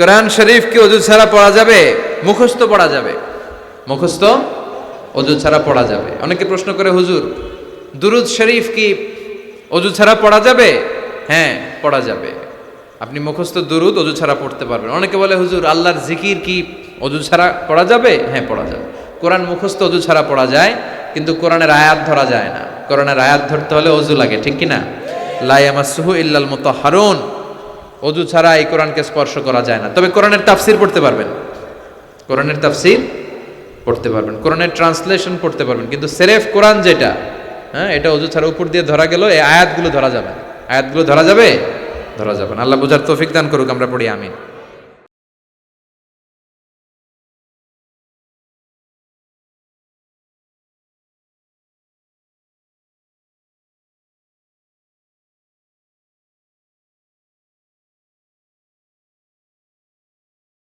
কোরআন শরীফ কি অজু ছাড়া পড়া যাবে? মুখস্থ পড়া যাবে। মুখস্থ অজু ছাড়া পড়া যাবে। অনেকে প্রশ্ন করে, হুজুর, দুরুদ শরীফ কি অজু ছাড়া পড়া যাবে? হ্যাঁ পড়া যাবে। আপনি মুখস্থ দুরুদ অজু ছাড়া পড়তে পারবেন। অনেকে বলে, হুজুর, আল্লাহর জিকির কি অজু ছাড়া পড়া যাবে? হ্যাঁ পড়া যাবে। কোরআন মুখস্থ অজু ছাড়া পড়া যায়, কিন্তু কোরআনের আয়াত ধরা যায় না। কোরআনের আয়াত ধরতে হলে অজু লাগে, ঠিক কি না? লাইয়ামাসুহু ইল্লাল মুতাহহারুন অজু ছাড়া এই কোরআনকে স্পর্শ করা যায় না। তবে কোরআনের তাফসির পড়তে পারবেন। কোরআনের তাফসির পড়তে পারবেন। কোরআনের ট্রান্সলেশন পড়তে পারবেন। কিন্তু সেরেফ কোরআন যেটা হ্যাঁ এটা অজু ছাড়া উপর দিয়ে ধরা গেল, এই আয়াতগুলো ধরা যাবে আয়াতগুলো ধরা যাবে? ধরা যাবে আল্লাহ বুঝার তৌফিক দান করুক, আমরা পড়ি, আমিন।